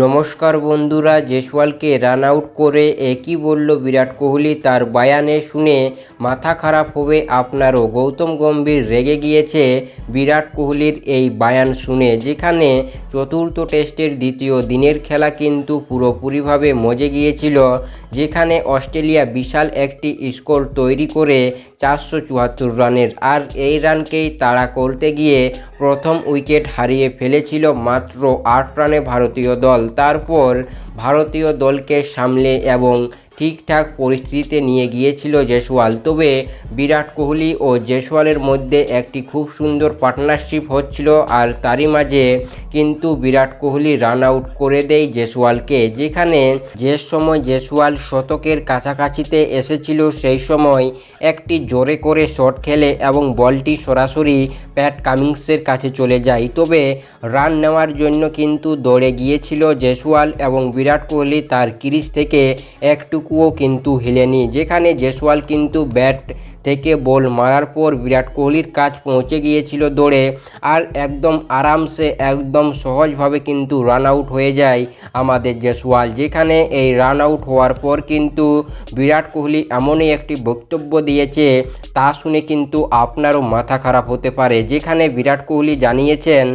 নমস্কার বন্ধুরা, জেসওয়ালকে run out করে একই বলল বিরাট কোহলি, তার বায়ানে শুনে মাথা খারাপ হবে আপনারও। গৌতম গম্ভীর রেগে গিয়েছে বিরাট কোহলির এই বায়ান শুনে, যেখানে চতুর্থ টেস্টের দ্বিতীয় দিনের খেলা কিন্তু পুরোপুরিভাবে মজে গিয়েছিল, যেখানে অস্ট্রেলিয়া বিশাল একটি স্কোর তৈরি করে চারশো চুয়াত্তর রানের। আর এই রানকেই তাড়া করতে গিয়ে প্রথম উইকেট হারিয়ে ফেলেছিল মাত্র আট রানে ভারতীয় দল। তারপর ভারতীয় দলকে সামলে এবং ঠিকঠাক পরিস্থিতিতে নিয়ে গিয়েছিল জেসওয়াল। তবে বিরাট কোহলি ও জেসওয়ালের মধ্যে একটি খুব সুন্দর পার্টনারশিপ হচ্ছিল আর তারই মাঝে কিন্তু বিরাট কোহলি রান আউট করে দেয় জেসওয়ালকে, যেখানে যে সময় জেসওয়াল শতকের কাছাকাছিতে এসেছিল সেই সময় একটি জোরে করে শট খেলে এবং বলটি সরাসরি প্যাট কামিংসের কাছে চলে যায়। তবে রান নেওয়ার জন্য কিন্তু দৌড়ে গিয়েছিল জেসওয়াল এবং বিরাট কোহলি তার ক্রিজ থেকে একটুকুও কিন্তু হিলেনি, যেখানে জেসওয়াল কিন্তু ব্যাট থেকে বল মারার পর বিরাট কোহলির কাজ পৌঁছে গিয়েছিল দৌড়ে আর একদম আরামসে, একদম সহজভাবে কিন্তু রান আউট হয়ে যায় আমাদের জেসওয়াল, যেখানে এই রান আউট হওয়ার পর কিন্তু বিরাট কোহলি এমনই একটি বক্তব্য দিয়েছে, তা শুনে কিন্তু আপনারও মাথা খারাপ হতে পারে, যেখানে বিরাট কোহলি জানিয়েছেন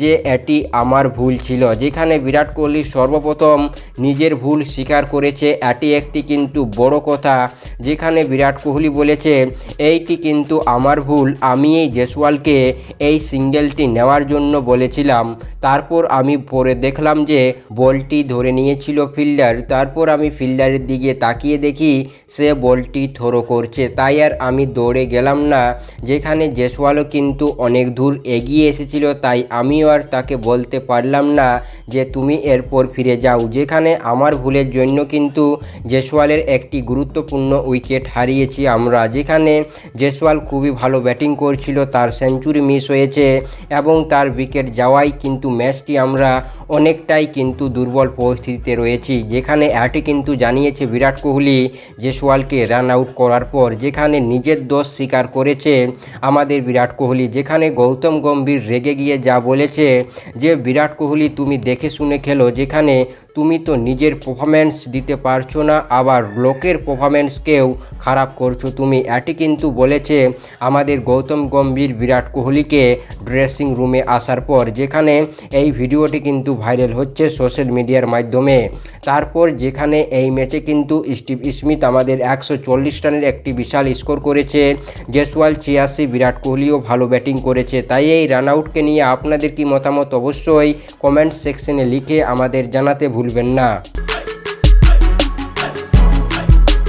যে এটি আমার ভুল ছিল, যেখানে বিরাট কোহলি সর্বপ্রথম নিজের ভুল স্বীকার করেছে, এটি একটি কিন্তু বড় কথা। যেখানে বিরাট কোহলি বলেছে, এইটি কিন্তু আমার ভুল, আমি এই জেসওয়ালকে এই সিঙ্গেলটি নেওয়ার জন্য বলেছিলাম। তারপর আমি পরে দেখলাম যে বলটি ধরে নিয়েছিল ফিল্ডার। তারপর আমি ফিল্ডারের দিকে তাকিয়ে দেখি, সে বলটি থ্রো করছে। তাই আর আমি দৌড়ে গেলাম না। যেখানে জেসওয়ালও কিন্তু অনেক দূর এগিয়ে এসেছিল, তাই আমিও আর তাকে বলতে পারলাম না যে, তুমি এরপর ফিরে যাও। যেখানে আমার ভুলের জন্য কিন্তু জেসওয়ালের একটি গুরুত্বপূর্ণ উইকেট হারিয়েছি আমরা, যেখানে জেসওয়াল খুবই ভালো ব্যাটিং করছিল, তার সেঞ্চুরি মিস হয়েছে এবং তার উইকেট যাওয়াই কিন্তু ম্যাচটি আমরা অনেকটাই কিন্তু দুর্বল পরিস্থিতিতে রয়েছি, যেখানে এটি কিন্তু জানিয়েছে বিরাট কোহলি জেসওয়ালকে রান আউট করার পর, যেখানে নিজের দোষ স্বীকার করেছে আমাদের বিরাট কোহলি, যেখানে গৌতম গম্ভীর রেগে গিয়ে যা বলেছে যে, বিরাট কোহলি, তুমি দেখে শুনে খেলো, যেখানে তুমি তো নিজের পারফরমেন্স দিতে পারছ না, আবার লোকের পারফরমেন্সকেও খারাপ করছ। তুমি এটি কিন্তু বলেছে আমাদের গৌতম গম্ভীর, বিরাট কোহলিকে ড্রেসিং রুমে আসার পর, যেখানে এই ভিডিওটি কিন্তু ভাইরাল হচ্ছে সোশ্যাল মিডিয়ার মাধ্যমে। তারপর যেখানে এই ম্যাচে কিন্তু স্টিভ স্মিথ আমাদের একশো চল্লিশ রানের একটি বিশাল স্কোর করেছে। জেসওয়াল ছিয়াশি, বিরাট কোহলিও ভালো ব্যাটিং করেছে। তাই এই রান আউটকে নিয়ে আপনাদের কি মতামত? অবশ্যই কমেন্ট সেকশনে লিখে আমাদের জানাতে ভুলবেন না।